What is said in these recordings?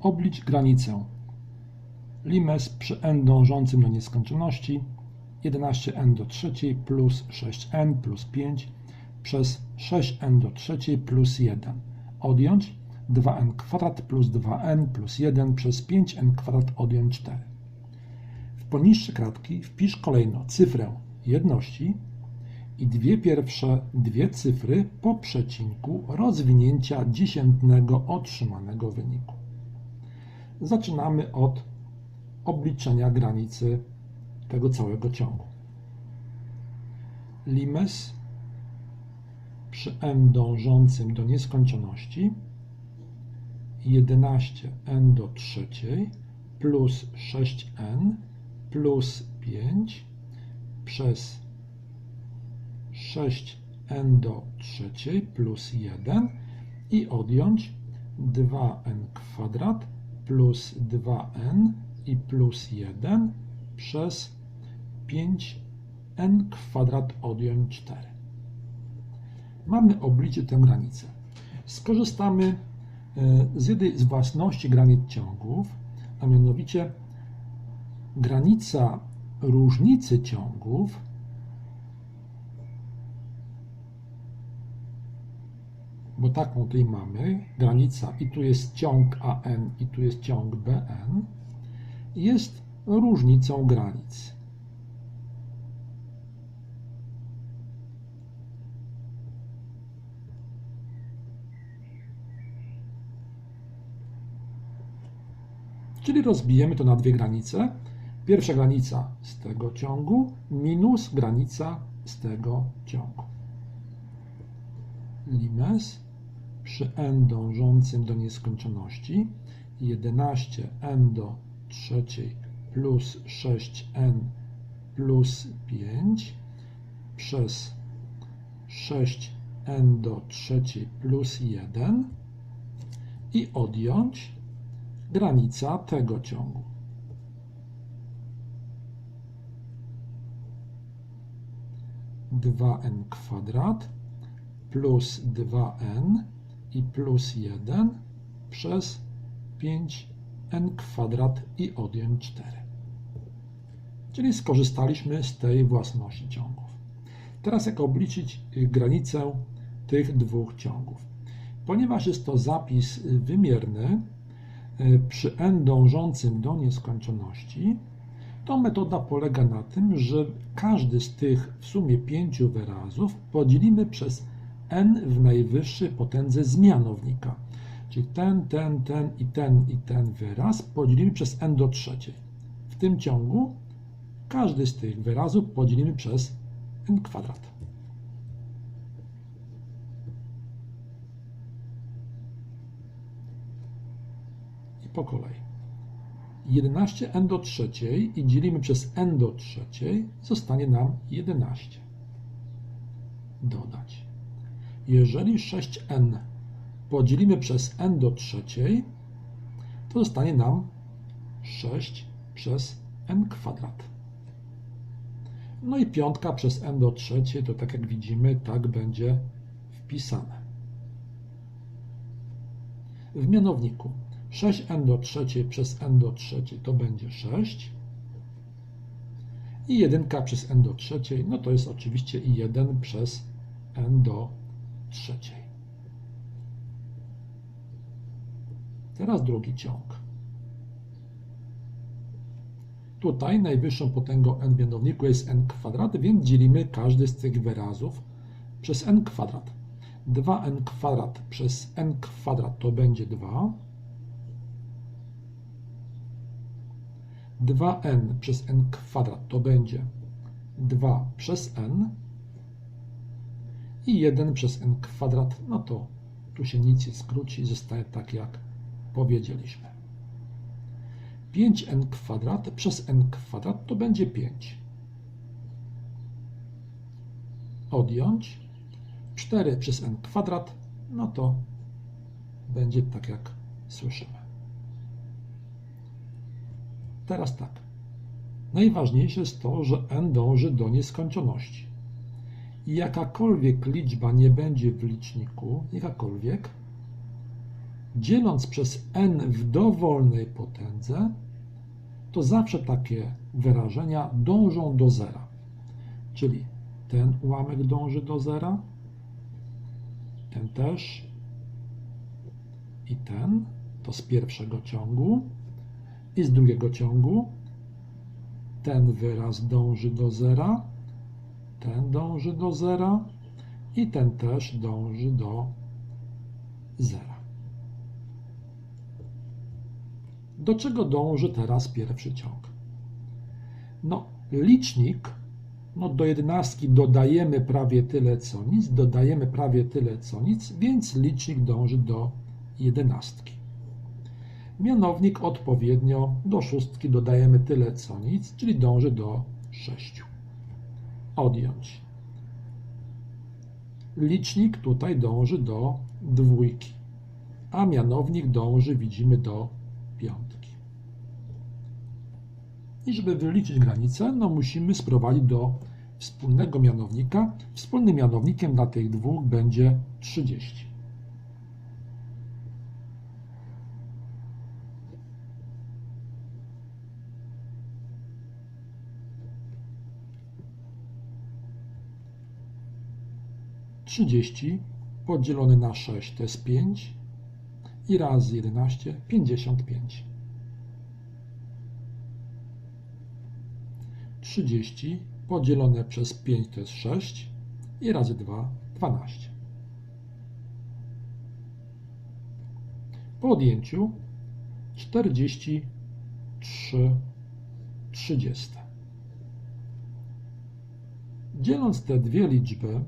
Oblicz granicę. Limes przy n dążącym do nieskończoności 11n do trzeciej plus 6n plus 5 przez 6n do trzeciej plus 1. Odjąć 2n kwadrat plus 2n plus 1 przez 5n kwadrat odjąć 4. W poniższe kratki wpisz kolejno cyfrę jedności i dwie pierwsze dwie cyfry po przecinku rozwinięcia dziesiętnego otrzymanego wyniku. Zaczynamy od obliczenia granicy tego całego ciągu. Limes przy n dążącym do nieskończoności 11n do trzeciej plus 6n plus 5 przez 6n do trzeciej plus 1 i odjąć 2n kwadrat plus 2n i plus 1 przez 5n kwadrat odjąć 4. Mamy obliczyć tę granicę. Skorzystamy e, z jednej z własności granic ciągów, a mianowicie granica różnicy ciągów bo taką tutaj mamy, granica i tu jest ciąg AN i tu jest ciąg BN, jest różnicą granic. Czyli rozbijemy to na dwie granice. Pierwsza granica z tego ciągu minus granica z tego ciągu. Limes przy n dążącym do nieskończoności 11n do trzeciej plus 6n plus 5 przez 6n do trzeciej plus 1 i odjąć granica tego ciągu. Dwa n kwadrat plus 2n i plus 1 przez 5n kwadrat i odjąć 4. Czyli skorzystaliśmy z tej własności ciągów. Teraz jak obliczyć granicę tych dwóch ciągów? Ponieważ jest to zapis wymierny przy n dążącym do nieskończoności, to metoda polega na tym, że każdy z tych w sumie pięciu wyrazów podzielimy przez n w najwyższej potędze zmianownika. Czyli ten, ten, ten i ten i ten wyraz podzielimy przez n do trzeciej. W tym ciągu każdy z tych wyrazów podzielimy przez n kwadrat. I po kolei. 11n do trzeciej i dzielimy przez n do trzeciej, zostanie nam 11. Dodać. Jeżeli 6n podzielimy przez n do trzeciej, to zostanie nam 6 przez n kwadrat. No i piątka przez n do trzeciej, to tak jak widzimy, tak będzie wpisane. W mianowniku 6n do trzeciej przez n do trzeciej to będzie 6 i 1 przez n do trzeciej, no to jest oczywiście i 1 przez n do trzeciej. Teraz drugi ciąg. Tutaj najwyższą potęgą n w mianowniku jest n kwadrat, więc dzielimy każdy z tych wyrazów przez n kwadrat. 2n kwadrat przez n kwadrat to będzie 2. 2n przez n kwadrat to będzie 2 przez n i 1 przez n kwadrat, no to tu się nic nie skróci, zostaje tak jak powiedzieliśmy. 5n kwadrat przez n kwadrat to będzie 5. Odjąć 4 przez n kwadrat, no to będzie tak jak słyszymy. Teraz tak. Najważniejsze jest to, że n dąży do nieskończoności. I jakakolwiek liczba nie będzie w liczniku, jakakolwiek, dzieląc przez n w dowolnej potędze, to zawsze takie wyrażenia dążą do zera. Czyli ten ułamek dąży do zera, ten też i ten, to z pierwszego ciągu i z drugiego ciągu. Ten wyraz dąży do zera, ten dąży do zera i ten też dąży do zera. Do czego dąży teraz pierwszy ciąg? No, licznik, no do jedenastki dodajemy prawie tyle co nic, dodajemy prawie tyle co nic, więc licznik dąży do jedenastki. Mianownik odpowiednio do szóstki dodajemy tyle co nic, czyli dąży do sześciu. Odjąć. Licznik tutaj dąży do dwójki, a mianownik dąży, widzimy, do piątki. I żeby wyliczyć granicę, no musimy sprowadzić do wspólnego mianownika. Wspólnym mianownikiem dla tych dwóch będzie 30. Trzydzieści podzielone na sześć to jest pięć i razy jedenaście pięćdziesiąt pięć. 30 podzielone przez 5 to jest 6 i razy 2 12. Po odjęciu 43 30. Dzieląc te dwie liczby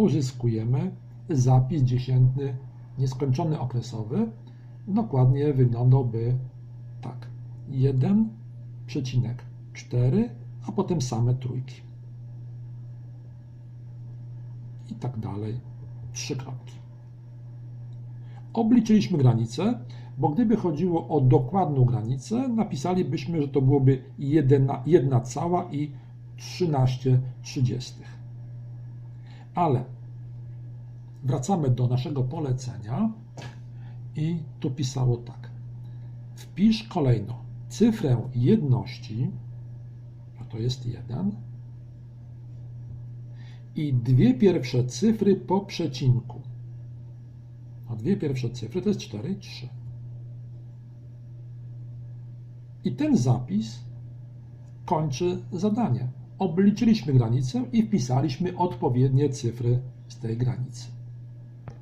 uzyskujemy zapis dziesiętny nieskończony okresowy. Dokładnie wyglądałby tak. 1 przecinek 4, a potem same trójki. I tak dalej. Trzy kropki. Obliczyliśmy granicę, bo gdyby chodziło o dokładną granicę, napisalibyśmy, że to byłoby 1 cała i 13 trzydziestych. Ale wracamy do naszego polecenia i tu pisało tak. Wpisz kolejno cyfrę jedności, a to jest 1, i dwie pierwsze cyfry po przecinku. A dwie pierwsze cyfry to jest 4 i 3. I ten zapis kończy zadanie. Obliczyliśmy granicę i wpisaliśmy odpowiednie cyfry z tej granicy.